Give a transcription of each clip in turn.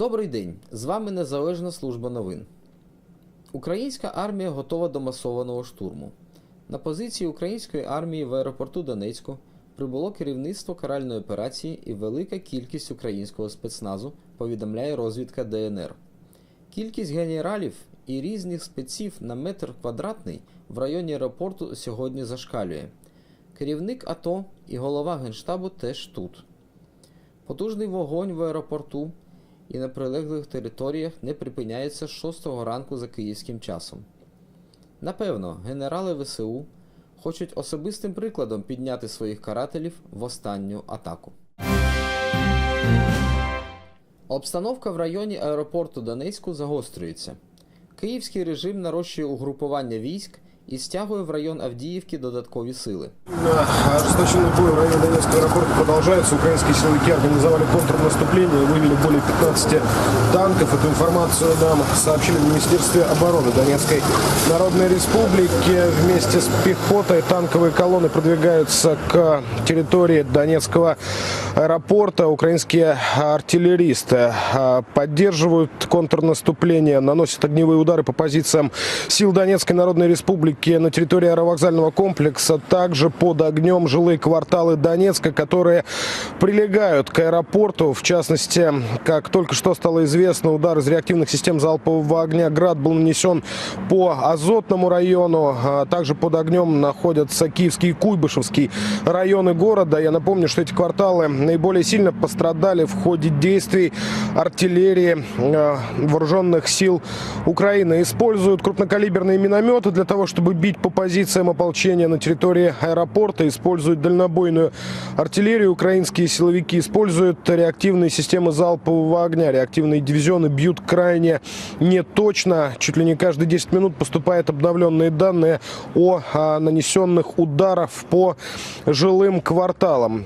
Добрий день! З вами Незалежна служба новин. Українська армія готова до масованого штурму. На позиції української армії в аеропорту Донецьку прибуло керівництво каральної операції і велика кількість українського спецназу, повідомляє розвідка ДНР. Кількість генералів і різних спеців на метр квадратний в районі аеропорту сьогодні зашкалює. Керівник АТО і голова Генштабу теж тут. Потужний вогонь в аеропорту і на прилеглих територіях не припиняється з 6 ранку за київським часом. Напевно, генерали ВСУ хочуть особистим прикладом підняти своїх карателів в останню атаку. Обстановка в районі аеропорту Донецьку загострюється. Київський режим нарощує угрупування військ і стягує в район Авдіївки додаткові сили. Ожесточенный бой в районе Донецкого аэропорта продолжается. Украинские силовики организовали контрнаступление и вывели более 15 танков. Эту информацию нам сообщили в Министерстве обороны Донецкой Народной Республики. Вместе с пехотой танковые колонны продвигаются к территории Донецкого аэропорта. Украинские артиллеристы а, поддерживают контрнаступление, наносят огневые удары по позициям сил Донецкой Народной Республики на территории аэровокзального комплекса. Также под огнем жилые кварталы Донецка, которые прилегают к аэропорту. В частности, как только что стало известно, удар из реактивных систем залпового огня «Град» был нанесен по Азотному району. А Также под огнем находятся Киевский и Куйбышевский районы города. Я напомню, что эти кварталы наиболее сильно пострадали в ходе действий артиллерии э, вооруженных сил Украины. Используют крупнокалиберные минометы для того, чтобы бить по позициям ополчения на территории аэропорта. Используют дальнобойную артиллерию. Украинские силовики используют реактивные системы залпового огня. Реактивные дивизионы бьют крайне неточно. Чуть ли не каждые 10 минут поступают обновленные данные о а, нанесенных ударах по жилым кварталам.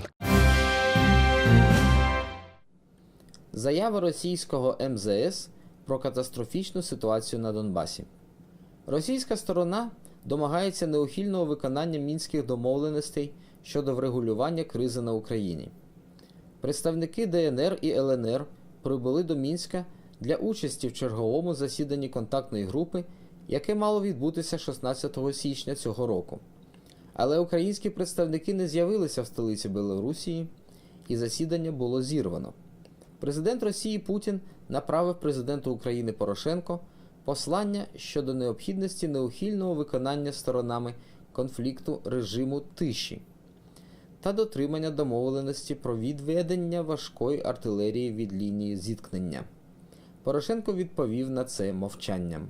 Заява російського МЗС про катастрофічну ситуацію на Донбасі. Російська сторона домагається неухильного виконання мінських домовленостей щодо врегулювання кризи на Україні. Представники ДНР і ЛНР прибули до Мінська для участі в черговому засіданні контактної групи, яке мало відбутися 16 січня цього року. Але українські представники не з'явилися в столиці Білорусії, і засідання було зірвано. Президент Росії Путін направив президенту України Порошенко послання щодо необхідності неухильного виконання сторонами конфлікту режиму тиші та дотримання домовленості про відведення важкої артилерії від лінії зіткнення. Порошенко відповів на це мовчанням.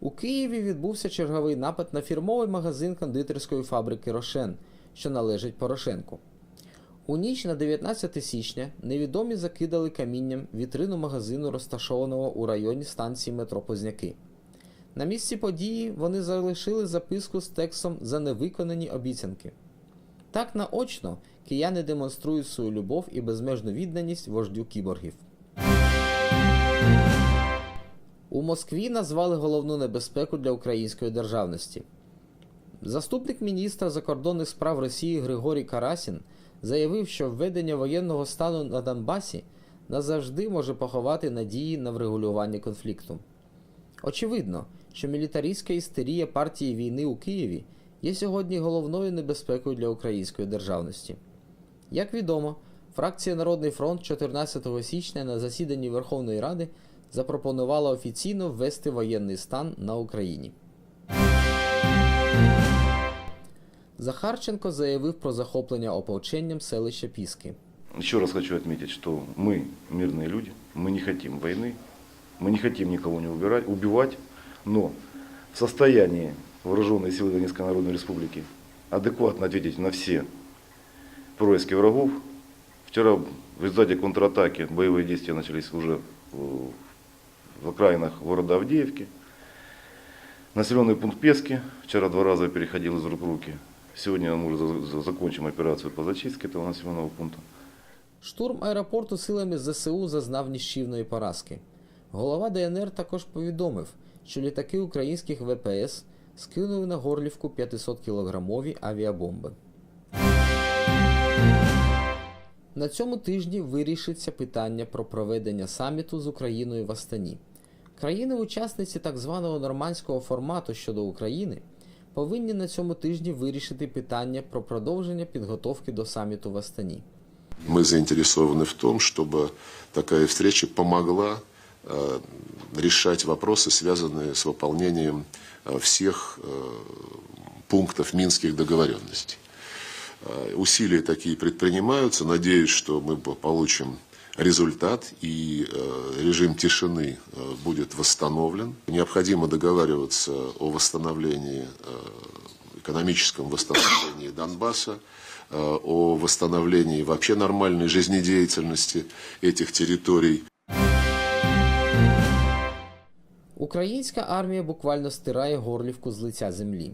У Києві відбувся черговий напад на фірмовий магазин кондитерської фабрики Рошен, що належить Порошенку. У ніч на 19 січня невідомі закидали камінням вітрину магазину, розташованого у районі станції метро Позняки. На місці події вони залишили записку з текстом за невиконані обіцянки. Так наочно кияни демонструють свою любов і безмежну відданість вождю кіборгів. У Москві назвали головну небезпеку для української державності. Заступник міністра закордонних справ Росії Григорій Карасін заявив, що введення воєнного стану на Донбасі назавжди може поховати надії на врегулювання конфлікту. Очевидно, що мілітаристська істерія партії війни у Києві є сьогодні головною небезпекою для української державності. Як відомо, фракція Народний фронт 14 січня на засіданні Верховної Ради запропонувала офіційно ввести воєнний стан на Україні. Захарченко заявив про захоплення ополченням селища Піски. Еще раз хочу отметить, что мы мирные люди, мы не хотим войны, мы не хотим никого не убирать, убивать, но в состоянии вооруженные силы Донецкой Народной Республики адекватно ответить на все происки врагов. Вчера в результате контратаки боевые действия начались уже в в окраинах города Авдеевки. Населенный пункт Пески вчера два раза переходил из рук в руки. Сегодня мы уже за- за- закончим операцию по зачистке этого населенного пункта. Штурм аеропорту силами ЗСУ зазнав ніщівної поразки. Голова ДНР також повідомив, що літаки українських ВПС скинули на Горлівку 500-кілограмові авіабомби. На цьому тижні вирішиться питання про проведення саміту з Україною в Астані. Країни-учасниці так званого нормандського формату щодо України повинні на цьому тижні вирішити питання про продовження підготовки до саміту в Астані. Мы заинтересованы в том, чтобы такая встреча помогла э, решать вопросы, связанные с выполнением э, всех э, пунктов минских договоренностей. Э, Усилия такие предпринимаются. Надеюсь, что мы по- получим результат и э, режим тишины э, будет восстановлен. Необходимо договариваться о восстановлении, э, экономическом восстановлении Донбасса, э, о восстановлении вообще нормальной жизнедеятельности этих территорий. Українська армія буквально стирає Горлівку з лиця землі.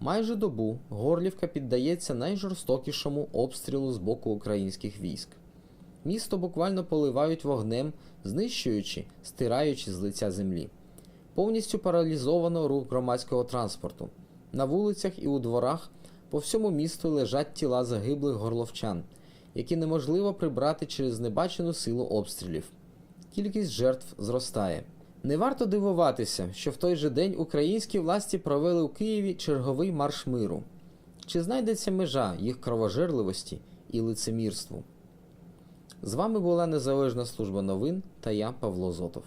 Майже добу Горлівка піддається найжорстокішому обстрілу з боку українських військ. Місто буквально поливають вогнем, знищуючи, стираючи з лиця землі. Повністю паралізовано рух громадського транспорту. На вулицях і у дворах по всьому місту лежать тіла загиблих горловчан, які неможливо прибрати через небачену силу обстрілів. Кількість жертв зростає. Не варто дивуватися, що в той же день українські власті провели у Києві черговий марш миру. Чи знайдеться межа їх кровожерливості і лицемірству? З вами була Незалежна служба новин та я Павло Зотов.